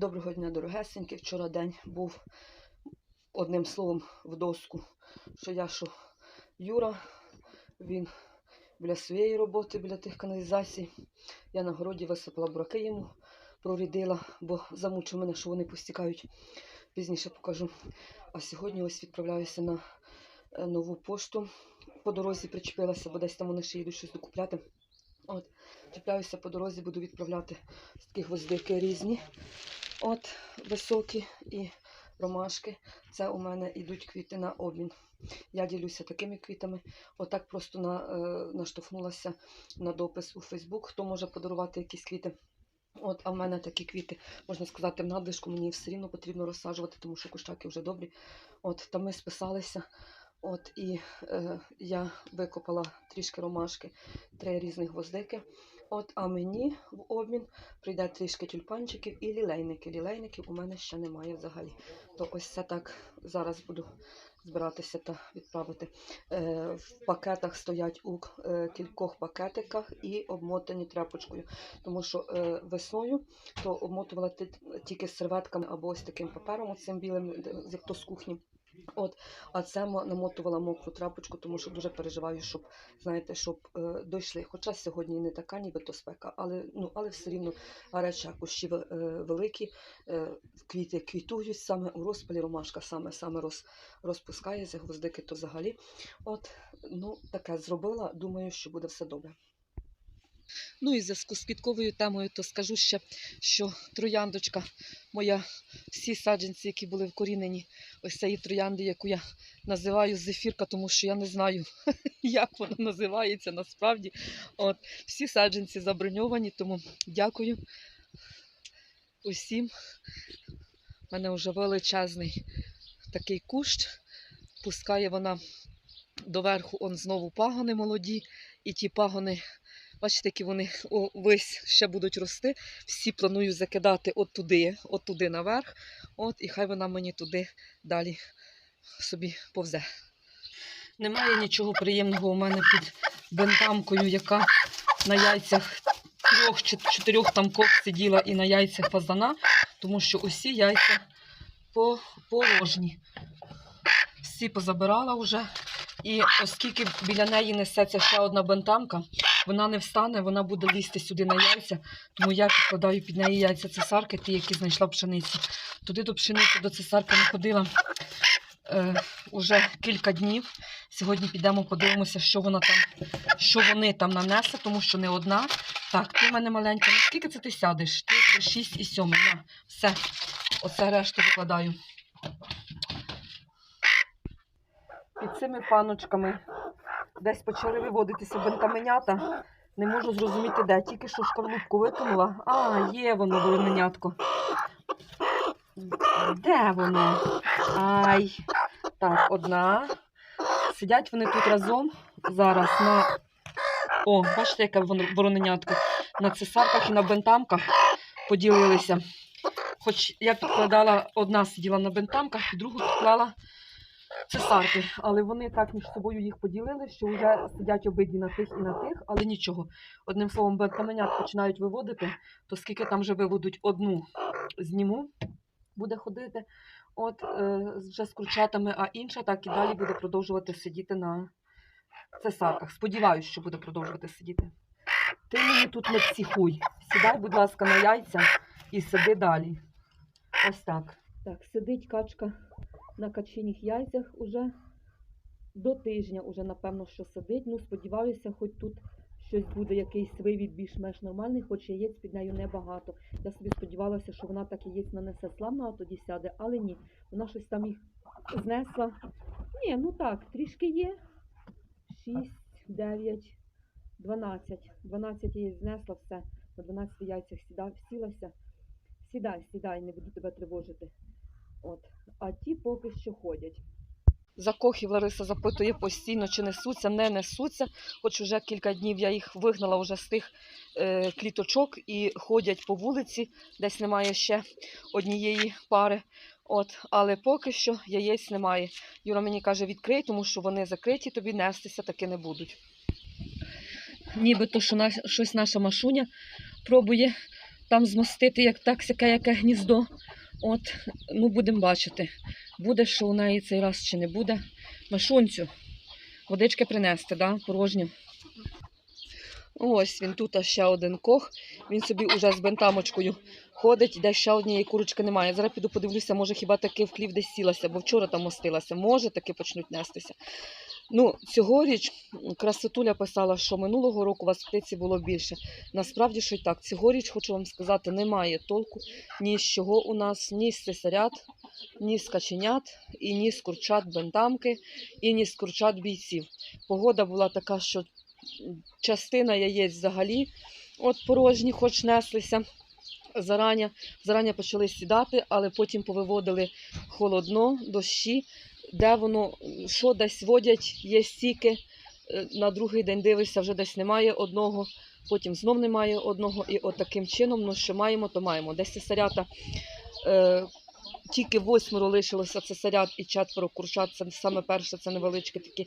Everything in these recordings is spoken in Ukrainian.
Доброго дня, дорогесенькі. Вчора день був одним словом в доску, що я, що Юра, він біля своєї роботи, біля тих каналізацій. Я на городі висипала бураки йому, прорідила, бо замучив мене, що вони постікають. Пізніше покажу. А сьогодні ось відправляюся на е, нову пошту. По дорозі причепилася, бо десь там вони ще їдуть щось докупляти. От, чіпляюся по дорозі, буду відправляти з таких гвоздики різні. От високі і ромашки. Це у мене йдуть квіти на обмін. Я ділюся такими квітами. Отак просто на, е, наштовхнулася на допис у Фейсбук, хто може подарувати якісь квіти. От, а в мене такі квіти, можна сказати, в надлишку мені все рівно потрібно розсаджувати, тому що кущаки вже добрі. От, та ми списалися. От, і е, я викопала трішки ромашки, три різних гвоздики. От, а мені в обмін прийде трішки тюльпанчиків і лілейники. Лілейників у мене ще немає взагалі. То ось це так зараз буду збиратися та відправити. Е, в пакетах стоять у е, кількох пакетиках і обмотані тряпочкою. Тому що е, весною то обмотувала тільки серветками або ось таким папером, оцим білим, як то з кухні. От, а це намотувала мокру тряпочку, тому що дуже переживаю, щоб знаєте, щоб е, дійшли. Хоча сьогодні не така, нібито спека, але ну але все рівно гаряча кущі е, великі, е, квіти квітують саме у розпалі, ромашка саме саме роз, розпускається, гвоздики то взагалі. От, ну таке зробила. Думаю, що буде все добре. Ну і в зв'язку з квітковою темою, то скажу ще, що трояндочка моя, всі саджанці, які були вкорінені, ось цієї троянди, яку я називаю зефірка, тому що я не знаю, як вона називається насправді. От, всі саджанці заброньовані, тому дякую усім. У мене вже величезний такий кущ. Пускає вона доверху он знову пагони молоді, і ті пагони, бачите, які вони весь ще будуть рости. Всі планую закидати от туди, от туди наверх. От, і хай вона мені туди далі собі повзе. Немає нічого приємного у мене під бентамкою, яка на яйцях трьох чи чотирьох тамков сиділа і на яйцях фазана, тому що усі яйця по- порожні. Всі позабирала вже. І оскільки біля неї несеться ще одна бентамка, вона не встане, вона буде лізти сюди на яйця, тому я підкладаю під неї яйця цесарки, ті, які знайшла пшениці. Туди до пшениці, до цесарки не ходила е, уже кілька днів. Сьогодні підемо, подивимося, що вона там, що вони там нанесли, тому що не одна. Так, ти в мене маленька. Ну, скільки це ти сядеш? Ти, три, шість і сьомий. На, все. Оце решту викладаю. Під цими паночками десь почали виводитися бентаменята. Не можу зрозуміти, де. Тільки що шкарлупку викинула. А, є воно, вороненятко. Де воно? Ай. Так, одна. Сидять вони тут разом зараз на. О, бачите, яке вороненятко. На цесарках і на бентамках поділилися. Хоч я підкладала, одна сиділа на бентамках, другу підклала цесарки. Але вони так між собою їх поділили, що вже сидять обидві на тих і на тих, але нічого. Одним словом, бентаменят починають виводити, то скільки там вже виведуть одну зніму, буде ходити. От е, вже з курчатами, а інша так і далі буде продовжувати сидіти на цесарках. Сподіваюсь, що буде продовжувати сидіти. Ти мені тут не психуй. Сідай, будь ласка, на яйця і сиди далі. Ось так. Так, сидить качка на качиних яйцях уже до тижня, уже напевно, що сидить. Ну, сподіваюся, хоч тут щось буде, якийсь вивід більш-менш нормальний, хоч яєць під нею небагато. Я собі сподівалася, що вона так яєць нанесе славно, а тоді сяде, але ні. Вона щось там їх знесла. Ні, ну так, трішки є. 6, 9, 12. 12 яєць знесла все. На 12 яйцях сіда, сілася. Сідай, сідай, не буду тебе тривожити. От. А ті поки що ходять. За кохів Лариса запитує постійно, чи несуться, не несуться. Хоч уже кілька днів я їх вигнала вже з тих е, кліточок і ходять по вулиці, десь немає ще однієї пари. От, але поки що яєць немає. Юра мені каже, відкрий, тому що вони закриті, тобі нестися таки не будуть. Нібито що наш, щось наша машуня пробує там змостити як так, яке гніздо. От, ну будемо бачити, буде що у неї цей раз чи не буде. Машунцю, водички принести, да? порожню. Ось він тут ще один кох. Він собі уже з бентамочкою ходить, де ще однієї курочки немає. Зараз піду подивлюся, може хіба таки в хлів десь сілася, бо вчора там мостилася. Може таки почнуть нестися. Ну, цьогоріч красотуля писала, що минулого року у вас птиці було більше. Насправді, що й так, цьогоріч, хочу вам сказати, немає толку ні з чого у нас, ні з цесарят, ні з каченят, і ні з курчат бентамки, і ні з курчат бійців. Погода була така, що частина яєць взагалі от порожні, хоч неслися. Зарані, зарані почали сідати, але потім повиводили холодно, дощі, де воно, що десь водять, є стільки, е, на другий день дивишся, вже десь немає одного, потім знов немає одного, і от таким чином, ну що маємо, то маємо. Десь цесарята, е, тільки восьмеро лишилося цесарят і четверо курчат, це саме перше, це невеличкі такі.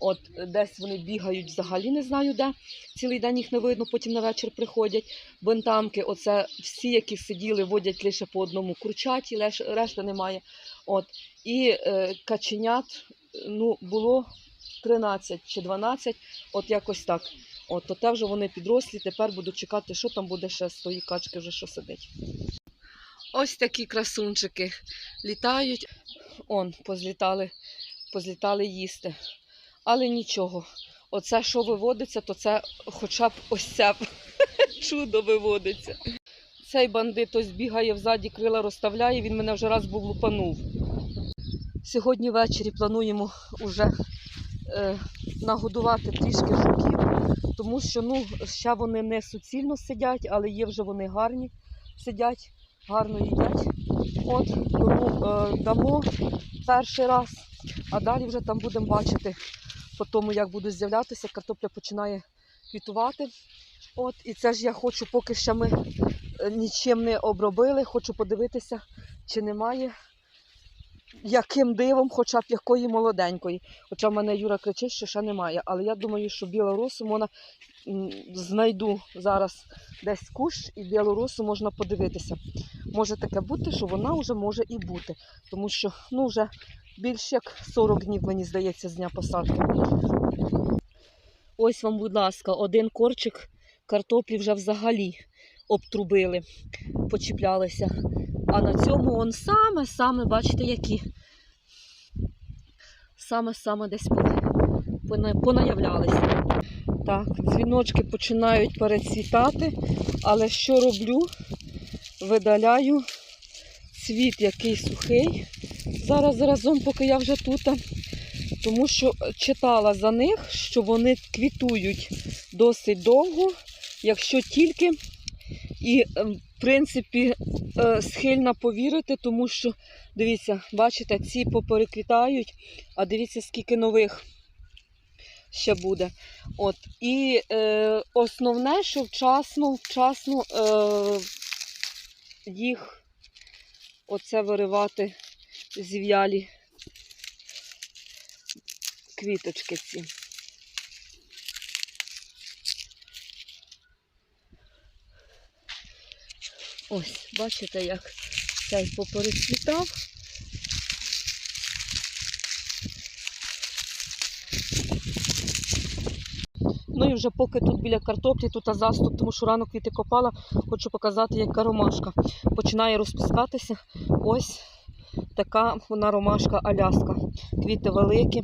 От десь вони бігають взагалі, не знаю де. Цілий день їх не видно, потім на вечір приходять. Бентамки, оце всі, які сиділи, водять лише по одному курчаті, решти немає. От. І е, каченят ну, було 13 чи 12, от якось так. От, то те вже вони підрослі, тепер буду чекати, що там буде ще з тої качки, вже що сидить. Ось такі красунчики літають. Он, позлітали, позлітали їсти. Але нічого. Оце, що виводиться, то це хоча б ось це чудо виводиться. Цей бандит ось бігає взаді, крила розставляє, він мене вже раз був лупанув. Сьогодні ввечері плануємо вже е, нагодувати трішки жуків, тому що ну, ще вони не суцільно сидять, але є вже вони гарні сидять, гарно їдять. От, тому е, дамо перший раз, а далі вже там будемо бачити по тому, як будуть з'являтися, картопля починає квітувати. От, і це ж я хочу, поки ще ми е, нічим не обробили, хочу подивитися, чи немає яким дивом, хоча б якої молоденької. Хоча в мене Юра кричить, що ще немає. Але я думаю, що білорусу можна знайду зараз десь кущ, і білорусу можна подивитися. Може таке бути, що вона вже може і бути. Тому що ну, вже більш як 40 днів, мені здається, з дня посадки. Ось вам, будь ласка, один корчик картоплі вже взагалі обтрубили, почіплялися. А на цьому он саме-саме, бачите, які. Саме-саме десь пона- пона- понаявлялися. Так, дзвіночки починають перецвітати, але що роблю? Видаляю цвіт, який сухий. Зараз разом, поки я вже тут. Тому що читала за них, що вони квітують досить довго, якщо тільки. І, е, в принципі, е, схильна повірити, тому що, дивіться, бачите, ці попереквітають, а дивіться, скільки нових ще буде. От. І е, основне, що вчасно, вчасно е, їх оце виривати зів'ялі квіточки ці. Ось, бачите, як цей поперецвітав. І вже поки тут біля картоплі, тут заступ, тому що рано квіти копала, хочу показати, яка ромашка. Починає розпускатися. Ось така вона ромашка аляска. Квіти великі,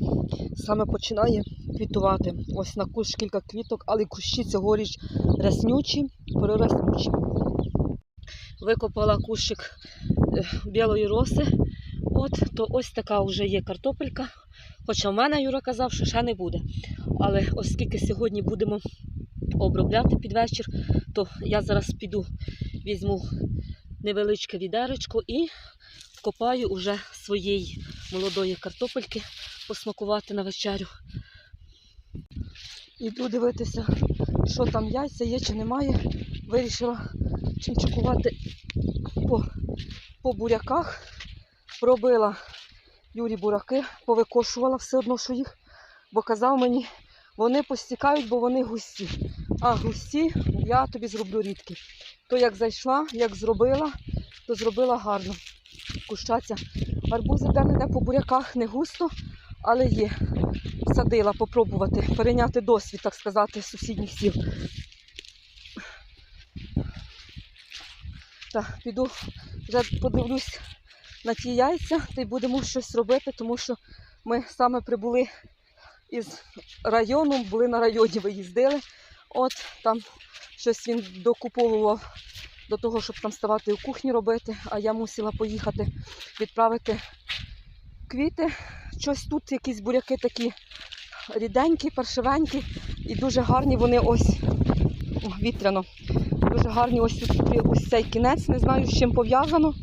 саме починає квітувати. Ось на кущ кілька квіток, але кущі цьогоріч ряснючі, перераснючі. Викопала кущик е, білої роси. От, то ось така вже є картопелька. Хоча в мене Юра казав, що ще не буде. Але оскільки сьогодні будемо обробляти під вечір, то я зараз піду, візьму невеличке відеречко і вкопаю уже своєї молодої картопельки посмакувати на вечерю. Іду дивитися, що там яйця є чи немає. Вирішила чимчикувати по, по буряках. Пробила Юрі бураки, повикошувала все одно, що їх, бо казав мені, вони постікають, бо вони густі. А густі Я тобі зроблю рідкий. То як зайшла, як зробила, то зробила гарно. Кущаться. Арбузи де-не-де по буряках не густо, але є. Садила попробувати, перейняти досвід, так сказати, сусідніх сіл. Так, піду вже подивлюсь на ті яйця та й будемо щось робити, тому що ми саме прибули із району, були на районі, виїздили. От там щось він докуповував до того, щоб там ставати у кухні робити, а я мусила поїхати відправити квіти. Щось тут якісь буряки такі ріденькі, паршивенькі і дуже гарні вони ось О, вітряно. Дуже гарні ось тут ось цей кінець, не знаю, з чим пов'язано.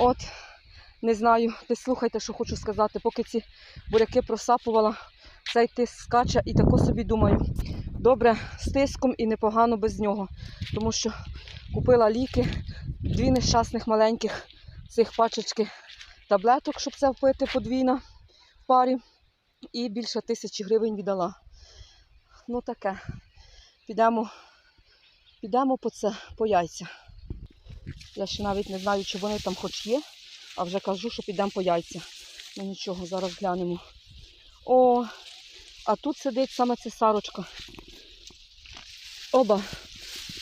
От, не знаю, ти слухайте, що хочу сказати, поки ці буряки просапувала, цей тиск скаче і тако собі думаю. Добре з тиском і непогано без нього. Тому що купила ліки, дві нещасних маленьких цих пачечки таблеток, щоб це впити подвійно в парі. І більше тисячі гривень віддала. Ну таке. Підемо, підемо по це, по яйця. Я ще навіть не знаю, чи вони там хоч є, а вже кажу, що підемо по яйця. Ну нічого, зараз глянемо. О, а тут сидить саме цесарочка. Оба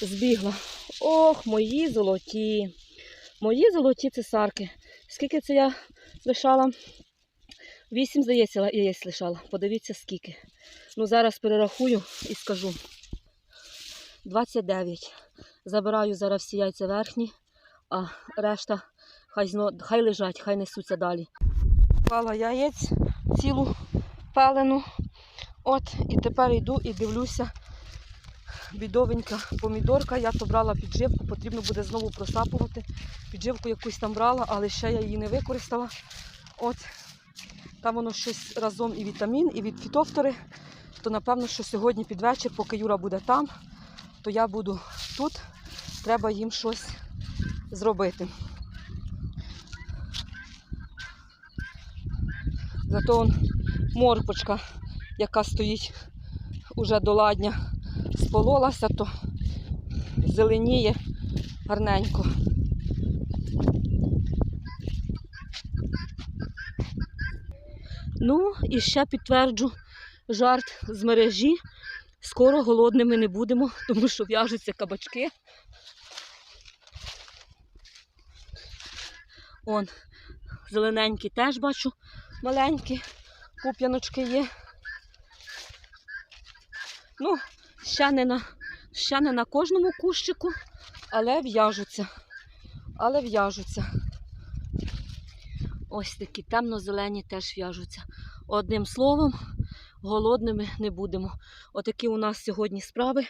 збігла. Ох, мої золоті. Мої золоті цесарки. Скільки це я лишала? Вісім, здається, яєць лишала. Подивіться, скільки. Ну, зараз перерахую і скажу. 29. Забираю зараз всі яйця верхні, а решта хай, зно, хай лежать, хай несуться далі. Клала яєць цілу пелену. От, і тепер йду і дивлюся. Бідовенька помідорка. Я то брала підживку, потрібно буде знову просапувати. Підживку якусь там брала, але ще я її не використала. От, там воно щось разом і вітамін, і від фітофтори. То напевно, що сьогодні під вечір, поки Юра буде там, то я буду тут. Треба їм щось зробити. Зато он морпочка, яка стоїть уже до ладня, спололася, то зеленіє гарненько. Ну, і ще підтверджу жарт з мережі. Скоро голодними не будемо, тому що в'яжуться кабачки. Он, зелененькі теж бачу, маленькі, пуп'яночки є. Ну, ще не на, ще не на кожному кущику, але в'яжуться. Але в'яжуться. Ось такі темно-зелені теж в'яжуться. Одним словом, голодними не будемо. Отакі у нас сьогодні справи.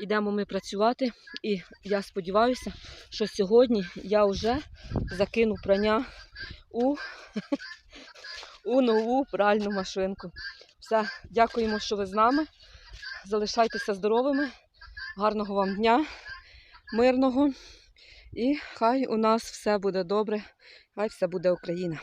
Йдемо ми працювати. І я сподіваюся, що сьогодні я вже закину прання у, у нову пральну машинку. Все, дякуємо, що ви з нами. Залишайтеся здоровими, гарного вам дня, мирного. І хай у нас все буде добре, хай все буде Україна.